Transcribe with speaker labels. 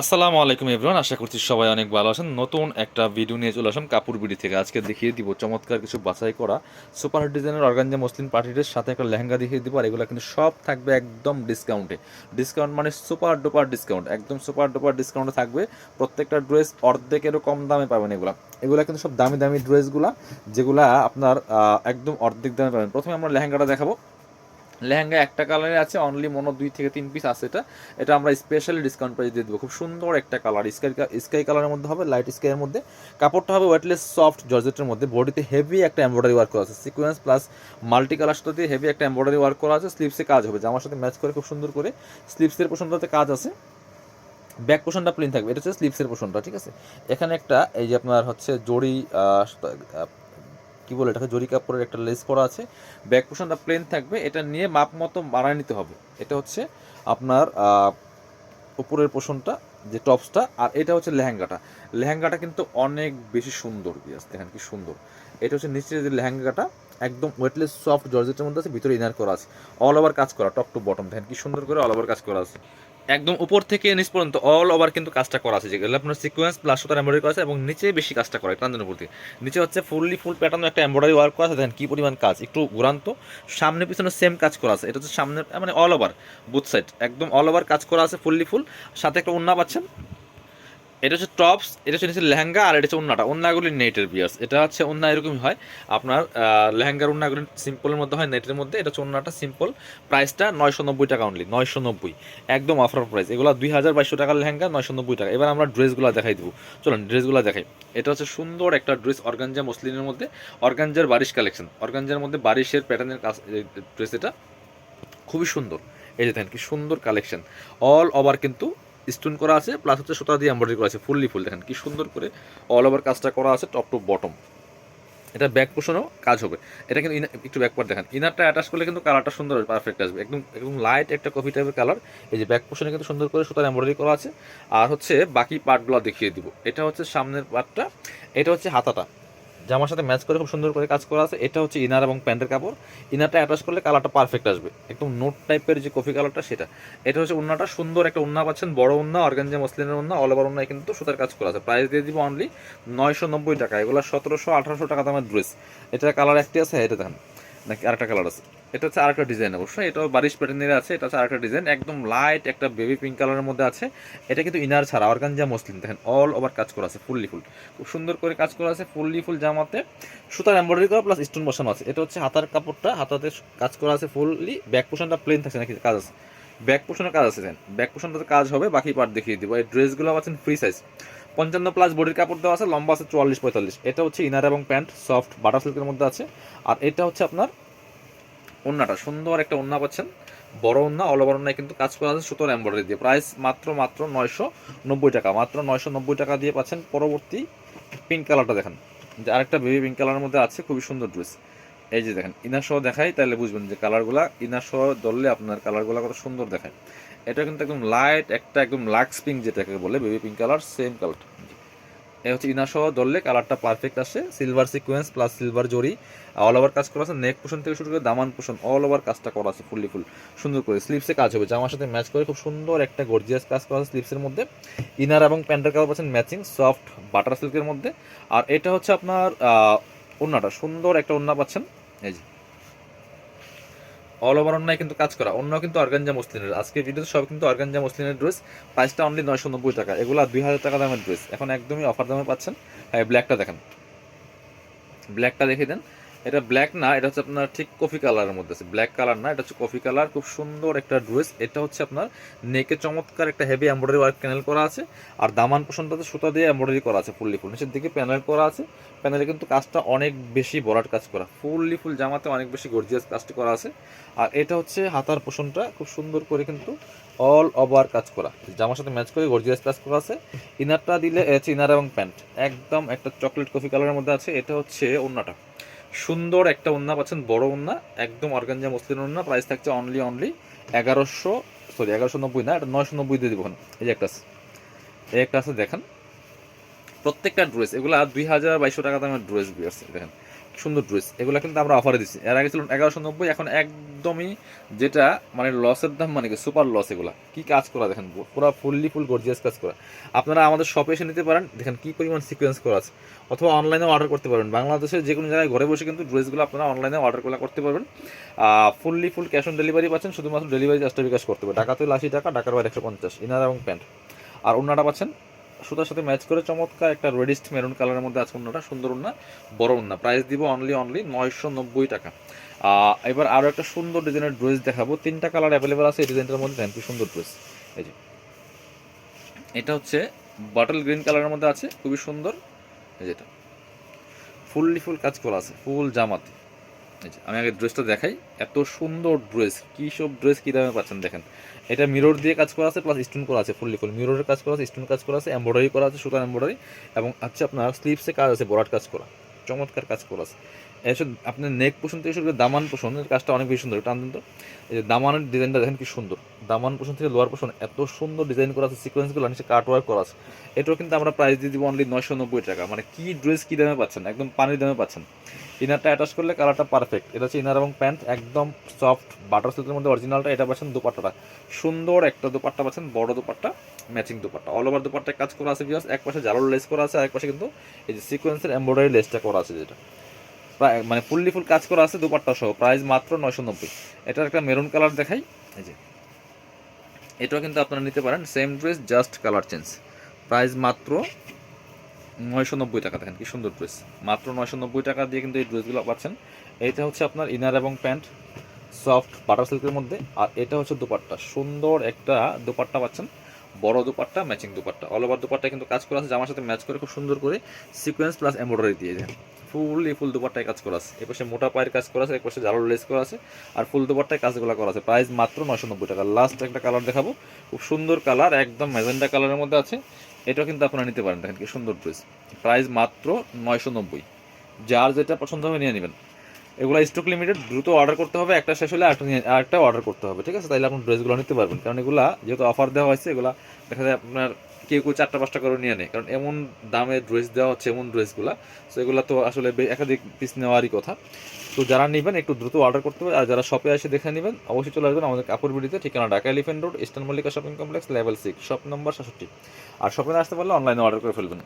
Speaker 1: আসসালামু আলাইকুম এভরিওয়ান, আশা করছি সবাই অনেক ভালো আছেন। নতুন একটা ভিডিও নিয়ে চলে আসলাম কাপুর বিডি থেকে। আজকে দেখিয়ে দিব চমৎকার কিছু বাছাই করা সুপার ডিজাইনের অর্গানজা মুসলিম পার্টিদের সাথে একটা লেহেঙ্গা দেখিয়ে দিব, আর এগুলো কিন্তু সব থাকবে একদম ডিসকাউন্টে ডিসকাউন্ট মানে সুপার ডুপার ডিসকাউন্ট একদম সুপার ডুপার ডিসকাউন্টে থাকবে। প্রত্যেকটা ড্রেস অর্ধেকেরও কম দামে পাবেন এগুলো। এগুলো কিন্তু সব দামি দামি ড্রেসগুলা যেগুলা আপনার একদম অর্ধেক দামে পাবেন। প্রথমে আমরা লেহেঙ্গাটা দেখাবো। লেহেঙ্গা একটা কালারে আছে অনলি মনো দুই থেকে তিন পিস আছে এটা। এটা আমরা স্পেশালি ডিসকাউন্ট প্রাইস দিয়ে দেবো। খুব সুন্দর একটা কালার স্কাই স্কাই কালারের মধ্যে হবে লাইট স্কাইয়ের মধ্যে। কাপড়টা হবে ওয়েটলেস সফট জর্জেটের মধ্যে। বডিতে হেভি একটা এমব্রয়ডারি ওয়ার্ক করা আছে। সিকোয়েন্স প্লাস মাল্টি কালার সাথে হেভি একটা এমব্রয়ডারি ওয়ার্ক করা আছে। স্লিপসে কাজ হবে। জামার সাথে ম্যাচ করে খুব সুন্দর করে স্লিপসের পোষণটাতে কাজ আছে। ব্যাক পোষণটা প্লেন থাকবে। এটা হচ্ছে স্লিপসের পোষণটা, ঠিক আছে? এখানে একটা, এই যে আপনার হচ্ছে জড়ি কি বলে এটাকে? জরি কাপড়ের একটা লেস করা আছে। ব্যাক পোর্শনটা প্লেন থাকবে। এটা নিয়ে মাপ মতো বানায় নিতে হবে। এটা হচ্ছে আপনার উপরের পোর্শনটা যে টপসটা আর এটা হচ্ছে লেহেঙ্গাটা। লেহেঙ্গাটা কিন্তু অনেক বেশি সুন্দর বিয়াস দেখেন কি সুন্দর। এটা হচ্ছে নিচের যে লেহেঙ্গাটা, একদম ওয়েটলেস সফট জর্জেটের মধ্যে আছে, ভিতরে ইনার করা আছে। অল ওভার কাজ করা টপ টু বটম দেখেন কি সুন্দর করে অল ওভার কাজ করা আছে। একদম উপর থেকে নিচ পর্যন্ত অল ওভার কিন্তু কাজটা করা আছে। যেগুলো আপনার সিকোয়েন্স প্লাস সুতার এমব্রয়ডারি করা আছে এবং নিচে বেশি কাজটা করা উপর থেকে। নিচে হচ্ছে ফুললি ফুল প্যাটার্ন একটা এম্ব্রয়ডারি ওয়ার্ক করা আছে। দেখেন কি পরিমাণ কাজ, একটু ঘুরান্ত। সামনে পিছনে সেম কাজ করা আছে। এটা হচ্ছে সামনে মানে অল ওভার বুথ সাইড একদম অল ওভার কাজ করা আছে ফুললি ফুল সাথে একটা উন্না পাচ্ছেন। এটা হচ্ছে টপস, এটা হচ্ছে নিচে লেহেঙ্গা আর এটা হচ্ছে উন্নাটা। উন্নাগুলি নেটের বিয়ার্স এটা হচ্ছে উন্না এরকমই হয়। আপনার লেহেঙ্গার উন্নাগুলি সিম্পলের মধ্যে হয়, নেটের মধ্যে। এটা হচ্ছে উন্নাটা সিম্পল প্রাইসটা নয়শো নব্বই টাকা অনলি নয়শো নব্বই। একদম অফার প্রাইস এগুলো দুই হাজার বাইশশো টাকার লেহেঙ্গা, নয়শো নব্বই টাকা। এবার আমরা ড্রেসগুলো দেখাই দেবো। চলুন, ড্রেসগুলো দেখাই। এটা হচ্ছে সুন্দর একটা ড্রেস অর্গানজা মসলিনের মধ্যে। Organza বারিশ collection. অর্গানজার মধ্যে বারিশের প্যাটার্নের কাজ ড্রেস এটা। খুবই সুন্দর। এই যে দেখেন, কি সুন্দর কালেকশন। অল ওভার কিন্তু স্টোন করা আছে প্লাস হচ্ছে সুতা দিয়ে এমব্রয়ডারি করা আছে, ফুললি ফুল, দেখেন কি সুন্দর করে অল ওভার কাজটা করা আছে টপ টু বটম এটা ব্যাক পোষণও কাজ হবে। এটা কিন্তু একটু ব্যাক পার্ট দেখেন ইনারটা অ্যাটাচ করলে কিন্তু কালারটা সুন্দর পারফেক্ট আসবে। একদম একদম লাইট একটা কফি টাইপের কালার এই যে ব্যাক পোষণে কিন্তু সুন্দর করে সুতার এমব্রয়ডারি করা আছে। আর হচ্ছে বাকি পার্টগুলো দেখিয়ে দিব। এটা হচ্ছে সামনের পার্টটা এটা হচ্ছে হাতাটা। জামার সাথে ম্যাচ করে খুব সুন্দর করে কাজ করা আছে। এটা হচ্ছে ইনার এবং প্যান্টের কাপড়। ইনারটা অ্যাটাচ করলে কালারটা পারফেক্ট আসবে। একদম নোট টাইপের যে কফি কালারটা সেটা। এটা হচ্ছে উন্নাটা। সুন্দর একটা উন্না পাচ্ছেন। বড় উন্না, অর্গানজা মসলিনের উন্না অল ওভার উন্নায় কিন্তু সুতার কাজ করা আছে। প্রাইস দিয়ে দিব অনলি নয়শো নব্বই টাকা। এগুলো সতেরোশো আঠারোশো টাকা দামের ড্রেস এটার কালার একটি আছে, এটা দেখেন। নাকি আরেকটা কালার আছে? এটা হচ্ছে আরেকটা ডিজাইন অবশ্যই এটাও বারিশ প্যাটার্নের আছে, এটা হচ্ছে আরেকটা ডিজাইন একদম লাইট একটা বেবি পিঙ্ক কালারের মধ্যে আছে। এটা কিন্তু ইনার ছাড়া অর্গানজা মসলিন দেখেন অল ওভার কাজ করা আছে ফুললি ফুল খুব সুন্দর করে কাজ করা আছে ফুললি ফুল জামাতে। সুতার এমব্রয়ডারি করা প্লাস স্টোন বসানো আছে। এটা হচ্ছে হাতার কাপড়টা, হাতাতে কাজ করা আছে ফুললি ব্যাক পোর্শনটা প্লেন থাকছে নাকি, কাজ আছে। ব্যাক পোর্শনের কাজ আছে ব্যাক পোর্শনটাতে কাজ হবে, বাকি পার্ট দেখিয়ে দিব। এই ড্রেসগুলো পাচ্ছেন ফ্রি সাইজ পঞ্চান্ন প্লাস বডির কাপড় দেওয়া আছে, লম্বা আছে চুয়াল্লিশ, পঁয়তাল্লিশ। এটা হচ্ছে ইনার এবং প্যান্ট সফট বাটার সিল্কের মধ্যে আছে। আর এটা হচ্ছে আপনার ওন্নাটা, সুন্দর একটা ওন্না পাচ্ছেন। বড় ওন্না অল ওভার ওন্নায় কিন্তু কাজ করা আছে সুতোর এমব্রয়ডারি দিয়ে। প্রাইস মাত্র মাত্র নয়শো নব্বই টাকা, মাত্র নয়শো নব্বই টাকা দিয়ে পাচ্ছেন। পরবর্তী পিঙ্ক কালারটা দেখেন। যে আরেকটা বেবি পিঙ্ক কালারের মধ্যে আছে, খুবই সুন্দর ড্রেস এই যে দেখেন ইনার সহ দেখাই, তাহলে বুঝবেন যে কালারগুলা ইনার সহ ধরলে আপনার কালারগুলো কত সুন্দর দেখায়। এটা কিন্তু একদম লাইট একটা একদম লাক্স পিঙ্ক যেটাকে বলে baby pink colour same colour এই হচ্ছে ইনার সহ ধরলে কালারটা পারফেক্ট আসে silver sequence plus silver zari. All over কাজ করা আছে নেক পোষণ থেকে শুরু করে দামান পোষণ অল ওভার কাজটা করা আছে ফুললি ফুল সুন্দর করে স্লিপসে কাজ হবে জামার সাথে ম্যাচ করে খুব সুন্দর একটা গর্জিয়াস কাজ করা আছে স্লিপসের মধ্যে। ইনার এবং প্যান্টের কাপড় পাচ্ছেন ম্যাচিং সফট বাটার সিল্কের মধ্যে। আর এটা হচ্ছে আপনার আহ, ওড়নাটা সুন্দর একটা ওড়না পাচ্ছেন। এই যে অল ওভার অন্যায় কিন্তু কাজ করা অন্য কিন্তু অর্গানজা মুসলিনের আজকে ভিডিওতে সব কিন্তু অর্গানজা মুসলিনের ড্রেস প্রাইসটা অনলি নয়শো নব্বই টাকা। এগুলো দুই হাজার টাকা দামের ড্রেস এখন একদমই অফার দামে পাচ্ছেন। ব্ল্যাকটা দেখেন। ব্ল্যাকটা দেখে দেন। এটা ব্ল্যাক না, এটা হচ্ছে আপনার ঠিক কফি কালারের মধ্যে আছে। ব্ল্যাক কালার না, এটা হচ্ছে কফি কালার খুব সুন্দর একটা ড্রেস এটা হচ্ছে আপনার নেকে চমৎকার একটা হেভি এমব্রয়ডারি ওয়ার্ক প্যানেল করা আছে। আর দামান পোষণটাতে সুতা দিয়ে এমব্রয়ডারি করা আছে ফুললি ফুল নিচের দিকে প্যানেল করা আছে। প্যানেলে কিন্তু কাজটা অনেক বেশি বরাট কাজ করা। ফুললি ফুল জামাতে অনেক বেশি গর্জিয়াস কাজটি করা আছে। আর এটা হচ্ছে হাতার পোষণটা, খুব সুন্দর করে কিন্তু অল ওভার কাজ করা। জামার সাথে ম্যাচ করে গর্জিয়াস কাজ করা আছে। ইনারটা দিলে ইনার এবং প্যান্ট একদম একটা চকলেট কফি কালারের মধ্যে আছে। এটা হচ্ছে ওন্নাটা সুন্দর একটা ওন্না পাচ্ছেন, বড় ওন্না একদম অর্গানজা মসলিন ওন্না প্রাইস থাকছে অনলি অনলি এগারোশো সরি এগারোশো নব্বই না, এটা নয়শো নব্বই দিয়ে দিব এখন। এই যে একটা আছে এই একটা আছে, দেখেন প্রত্যেকটা ড্রেস এগুলো দুই হাজার বাইশশো টাকা দামের ড্রেস আছে দেখেন সুন্দর ড্রেস এগুলো কিন্তু আমরা অফারে দিচ্ছি এর আগে ছিল এগারোশো নব্বই, এখন একদমই যেটা মানে লসের দাম মানে কি সুপার লস এগুলা। কি কাজ করা, দেখেন পুরো ফুললি ফুল গর্জিয়াস কাজ করা। আপনারা আমাদের শপে এসে নিতে পারেন, দেখেন কী পরিমাণ সিকোয়েন্স করা আছে। অথবা অনলাইনেও অর্ডার করতে পারবেন। বাংলাদেশের যে কোনো জায়গায় ঘরে বসে কিন্তু ড্রেসগুলো আপনারা অনলাইনে অর্ডার করে করতে পারবেন। Fully full cash on delivery পাচ্ছেন, শুধুমাত্র ডেলিভারি চার্জটা বিকাশ করতে হবে। ঢাকাতে আশি টাকা, ঢাকার বাইরে একশো পঞ্চাশ ইনার এবং প্যান্ট আর অন্যটা পাচ্ছেন সুতার সাথে ম্যাচ করে চমৎকার একটা রেডিস্ট মেরুন কালারের মধ্যে আছে অন্যটা, সুন্দর উন্না বড় উন্না প্রাইস দিব অনলি অনলি নয়শো নব্বই টাকা। এবার আরও একটা সুন্দর ডিজাইনের ড্রেস দেখাবো। তিনটা কালার অ্যাভেলেবেল আছে এই ডিজাইনটার মধ্যে দেখেন কি সুন্দর ড্রেস এই যে। এটা হচ্ছে বাটল গ্রিন কালারের মধ্যে আছে, খুবই সুন্দর। যেটা ফুললি ফুল কাজ করা আছে, ফুল জামাতে। আমি আগে ড্রেসটা দেখাই। এত সুন্দর ড্রেস কী সব ড্রেস কী দামে পাচ্ছেন দেখেন। এটা মিরর দিয়ে কাজ করা আছে প্লাস স্টোন করা আছে ফুললি ফুল মিররের কাজ করা আছে স্টোন কাজ করা আছে এমব্রয়ডারি করা আছে, সুতার এমব্রয়ডারি এবং হচ্ছে আপনার স্লিপসে কাজ আছে, বরাট কাজ করা। চমৎকার কাজ করা আছে। এসব আপনার নেক পোষণ থেকে শুরু করে দামান পোষণ এর কাজটা অনেক বেশি সুন্দর দিন তো? এই যে দামানের ডিজাইনটা দেখেন কি সুন্দর। দামান পোষণ থেকে লোয়ার পোষণ এত সুন্দর ডিজাইন করা আছে সিকোয়েন্সগুলো নিচে কাট ওয়ার্ক করা আছে। এটাও কিন্তু আমরা প্রাইস দিয়ে দিব অনলি নয়শো নব্বই টাকা। মানে কী ড্রেস কী দামে পাচ্ছেন? একদম পানির দামে পাচ্ছেন। ইনারটা অ্যাটাচ করলে কালারটা পারফেক্ট এটা হচ্ছে ইনার এবং প্যান্ট একদম সফট বাটার সিল্কের মধ্যে অরিজিনালটা এটা পাচ্ছেন দুপাট্টাটা। সুন্দর একটা দুপাট্টা পাচ্ছেন, বড় dupatta matching dupatta. All over দুপাট্টায় কাজ করা আছে বিকজ এক পাশে জালোর লেস করা আছে আর এক পাশে কিন্তু এই যে সিকোয়েন্সের এমব্রয়ডারি লেসটা করা আছে যেটা। প্রায় মানে ফুললি ফুল কাজ করা আছে দুপাট্টা সহ প্রাইস মাত্র নয়শো নব্বই। এটার একটা মেরুন কালার দেখাই, এই যে। এটাও কিন্তু আপনারা নিতে পারেন same dress just colour change price মাত্র নয়শো নব্বই টাকা দেখেন, কি সুন্দর ড্রেস মাত্র নয়শো নব্বই টাকা দিয়ে কিন্তু এই ড্রেসগুলো পাচ্ছেন। এইটা হচ্ছে আপনার ইনার এবং প্যান্ট সফট বাটার সিল্কের মধ্যে। আর এটা হচ্ছে দুপাট্টা। সুন্দর একটা দুপাট্টা পাচ্ছেন। বড় dupatta matching dupatta. All over dupatta কিন্তু কাজ করা আছে। জামার সাথে ম্যাচ করে খুব সুন্দর করে সিকোয়েন্স প্লাস এমব্রয়ডারি দিয়ে দেন। ফুল ফুল দুপাট্টায় কাজ করা আছে। এপাশে মোটা পায়ের কাজ করা আছে একপাশে জালোর লেস করা আছে। আর ফুল দুপাট্টায় কাজগুলো করা আছে। প্রাইস মাত্র নয়শো নব্বই টাকা। লাস্ট একটা কালার দেখাবো। খুব সুন্দর কালার একদম ম্যাজেন্ডা কালারের মধ্যে আছে। এটাও কিন্তু আপনারা নিতে পারেন। দেখেন কি সুন্দর ড্রেস প্রাইস মাত্র নয়শো নব্বই। যার যেটা পছন্দ হবে নিয়ে নেবেন। এগুলো স্টক লিমিটেড দ্রুত অর্ডার করতে হবে, একটা শেষ হলে আরেকটা অর্ডার করতে হবে। ঠিক আছে? তাহলে আপনি ড্রেসগুলো নিতে পারবেন। কারণ এগুলো যেহেতু অফার দেওয়া হয়েছে, এগুলো দেখা যায় আপনার কেউ কেউ চারটা পাঁচটা করে নিয়ে নেয়। কারণ এমন দামে ড্রেস দেওয়া হচ্ছে, এমন ড্রেসগুলা তো এগুলো তো আসলে একাধিক পিস নেওয়ারই কথা। তো যারা নেবেন, একটু দ্রুত অর্ডার করতে হবে। আর যারা শপে এসে দেখে নেবেন, অবশ্যই চলে আসবেন আমাদের কাপড় বিড়িতে। ঠিকানা Dhaka Elephant Road, Eastern Mallika shopping complex, level six shop number সাতষট্টি। আর শপে আসতে পারলে অনলাইনে অর্ডার করে ফেলবেন।